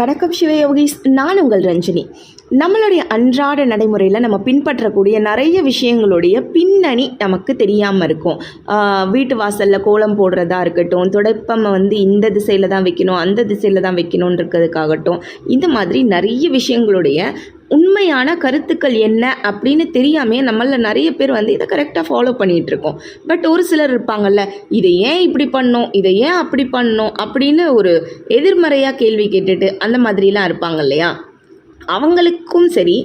வணக்கம் சிவயோகிஸ் நான் உங்கள் ரஞ்சினி. நம்மளுடைய அன்றாட நடைமுறையில் நம்ம பின்பற்றக்கூடிய நிறைய விஷயங்களுடைய பின்னணி நமக்கு தெரியாமல் இருக்கும். வீட்டு வாசலில் கோலம் போடுறதா இருக்கட்டும் துடைப்பம் வந்து இந்த திசையில் தான் வைக்கணும் அந்த திசையில் தான் வைக்கணுன்றதுக்காகட்டும் இந்த மாதிரி நிறைய விஷயங்களுடைய உண்மையான கருத்துக்கள் என்ன அப்படின்னு தெரியாமே நம்மள நிறைய பேர் வந்து இதை கரெக்டாக ஃபாலோ பண்ணிகிட்டு இருக்கோம். பட் ஒரு சிலர் இருப்பாங்கல்ல இதை ஏன் இப்படி பண்ணோம் இதை ஏன் அப்படி பண்ணோம் அப்படின்னு ஒரு எதிர்மறையாக கேள்வி கேட்டுட்டு அந்த மாதிரிலாம் இருப்பாங்க இல்லையா? அவங்களுக்கும் சரி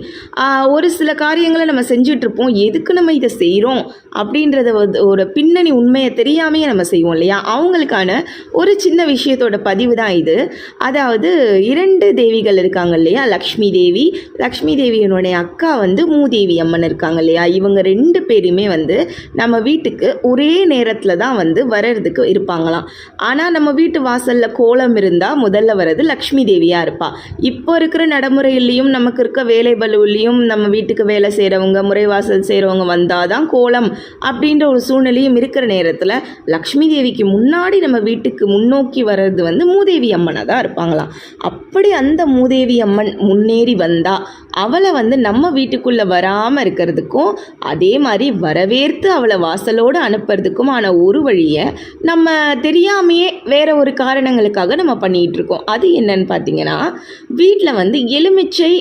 ஒரு சில காரியங்களை நம்ம செஞ்சிட்ருப்போம் எதுக்கு நம்ம இதை செய்கிறோம் அப்படின்றத ஒரு பின்னணி உண்மையை தெரியாமையே நம்ம செய்வோம் இல்லையா? அவங்களுக்கான ஒரு சின்ன விஷயத்தோட பதிவு தான் இது. அதாவது இரண்டு தேவிகள் இருக்காங்க இல்லையா? லக்ஷ்மி தேவி. லக்ஷ்மி தேவியினுடைய அக்கா வந்து மூதேவி அம்மன் இருக்காங்க இல்லையா? இவங்க ரெண்டு பேருமே வந்து நம்ம வீட்டுக்கு ஒரே நேரத்தில் தான் வந்து வர்றதுக்கு இருப்பாங்களாம். ஆனால் நம்ம வீட்டு வாசலில் கோலம் இருந்தால் முதல்ல வர்றது லக்ஷ்மி தேவியாக இருப்பாள் இப்போ இருக்கிற நடைமுறையிலேயே நடைமுறையிலையும் நமக்கு இருக்க வேலை பலுவிலையும் நம்ம வீட்டுக்கு வேலை செய்கிறவங்க முறைவாசல் செய்கிறவங்க வந்தால் தான் கோலம் அப்படின்ற ஒரு சூழ்நிலையும் இருக்கிற நேரத்தில் லக்ஷ்மி தேவிக்கு முன்னாடி நம்ம வீட்டுக்கு முன்னோக்கி வர்றது வந்து மூதேவி அம்மனாக தான் இருப்பாங்களாம். அப்படி அந்த மூதேவி அம்மன் முன்னேறி வந்தால் அவளை வந்து நம்ம வீட்டுக்குள்ளே வராமல் இருக்கிறதுக்கும் அதே மாதிரி வரவேற்று அவளை வாசலோடு அனுப்புறதுக்குமான ஒரு வழியை நம்ம தெரியாமையே வேற ஒரு காரணங்களுக்காக நம்ம பண்ணிகிட்டு இருக்கோம். அது என்னன்னு பார்த்தீங்கன்னா வீட்டில் வந்து எலுமிச்சை பச்சை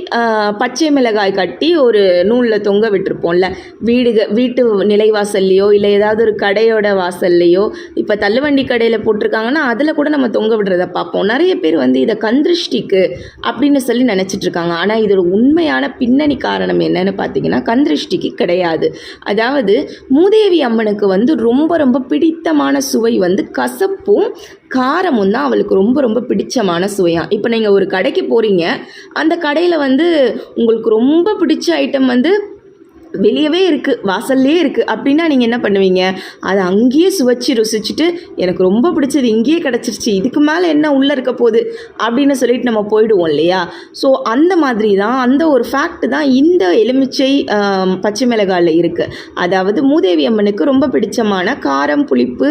பச்சை மிளகாய் கட்டி ஒரு நூலில் தொங்க விட்டுருப்போம்ல. வீடுக வீட்டு நிலைவாசல்லையோ இல்லை ஏதாவது ஒரு கடையோட வாசல்லையோ இப்போ தள்ளுவண்டி கடையில் போட்டிருக்காங்கன்னா அதில் கூட நம்ம தொங்க விடுறத பார்ப்போம். நிறைய பேர் வந்து இதை கந்திருஷ்டிக்கு அப்படின்னு சொல்லி நினச்சிட்ருக்காங்க. ஆனால் இதோட உண்மையான பின்னணி காரணம் என்னன்னு பார்த்தீங்கன்னா கந்திருஷ்டிக்கு கிடையாது. அதாவது மூதேவி அம்மனுக்கு வந்து ரொம்ப ரொம்ப பிடித்தமான சுவை வந்து கசப்பும் காரமும் தான் அவளுக்கு ரொம்ப ரொம்ப பிடிச்சமான சுவையாக இப்போ நீங்கள் ஒரு கடைக்கு போகிறீங்க அந்த கடையில் வந்து உங்களுக்கு ரொம்ப பிடிச்ச ஐட்டம் வந்து வெளியவே இருக்குது வாசல்லே இருக்குது அப்படின்னா நீங்கள் என்ன பண்ணுவீங்க? அதை அங்கேயே சுவைச்சி ருசிச்சுட்டு எனக்கு ரொம்ப பிடிச்சது இங்கேயே கிடச்சிருச்சு இதுக்கு மேலே என்ன உள்ளே இருக்க போகுது? அப்படின்னு சொல்லிட்டு நம்ம போயிடுவோம் இல்லையா? ஸோ அந்த மாதிரி தான் அந்த ஒரு ஃபேக்ட் தான் இந்த எலுமிச்சை பச்சை மிளகாயில் இருக்குது அதாவது மூதேவி அம்மனுக்கு ரொம்ப பிடிச்சமான காரம் புளிப்பு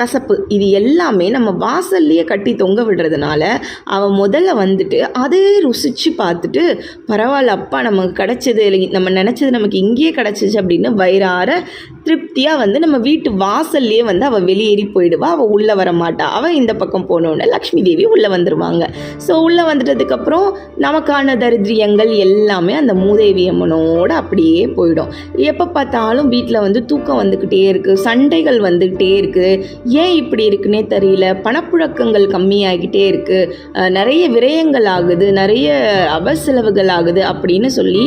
கசப்பு இது எல்லாமே நம்ம வாசல்லையே கட்டி தொங்க விடுறதுனால அவன் முதல்ல வந்துட்டு அதே ருசிச்சு பார்த்துட்டு பரவாயில்ல அப்பா நமக்கு கிடச்சது இல்லை நம்ம நினச்சது நம்ம நமக்கு இங்கேயே கிடச்சிச்சு அப்படின்னு வயிறார திருப்தியாக வந்து நம்ம வீட்டு வாசல்லையே வந்து அவள் வெளியேறி போயிடுவா. அவள் உள்ளே வர மாட்டா அவள் இந்த பக்கம் போனோடனே லக்ஷ்மி தேவி உள்ளே வந்துடுவாங்க ஸோ உள்ளே வந்துட்டதுக்கப்புறம் நமக்கான தரித்திரியங்கள் எல்லாமே அந்த மூதேவி அம்மனோட அப்படியே போயிடும். எப்போ பார்த்தாலும் வீட்டில் வந்து தூக்கம் வந்துக்கிட்டே இருக்குது சண்டைகள் வந்துக்கிட்டே இருக்குது ஏன் இப்படி இருக்குன்னே தெரியல. பணப்புழக்கங்கள் கம்மியாகிட்டே இருக்குது நிறைய விரயங்கள் ஆகுது. நிறைய அவசெலவுகள் ஆகுது அப்படின்னு சொல்லி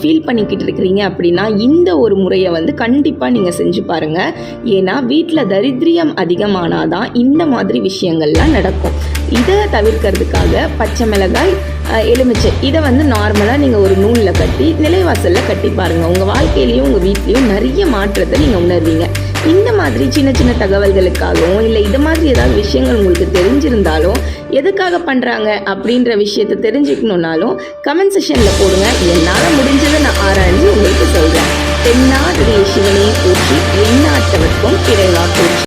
ஃபீல் பண்ணிக்கிட்டு இருக்கிறீங்க அப்படின்னா இந்த ஒரு முறையை வந்து கண்டிப்பாக நீங்கள் செஞ்சு பாருங்கள் ஏன்னா வீட்டில் தரித்திரியம் அதிகமானாதான் இந்த மாதிரி விஷயங்கள்லாம் நடக்கும். இதை தவிர்க்கிறதுக்காக பச்சை மிளகாய் எலுமிச்சை இதை வந்து நார்மலாக நீங்கள் ஒரு நூலில் கட்டி நிலைவாசலில் கட்டி பாருங்கள் உங்கள் வாழ்க்கையிலையும் உங்கள் வீட்லேயும் நிறைய மாற்றத்தை நீங்கள் உணர்வீங்க. இந்த மாதிரி சின்ன சின்ன தகவல்களுக்காகவும் இல்லை இது மாதிரி ஏதாவது விஷயங்கள் உங்களுக்கு தெரிஞ்சிருந்தாலும் எதுக்காக பண்ணுறாங்க அப்படின்ற விஷயத்தை தெரிஞ்சுக்கணுன்னாலும் கமெண்ட் செஷனில் போடுங்க. என்னால் முடிஞ்சதை நான் ஆராய்ஞ்சு உங்களுக்கு சொல்கிறேன் தென்னாடுடைய சிவனை போற்றி எந்நாட்டவர்க்கும் இறைவா போற்றி.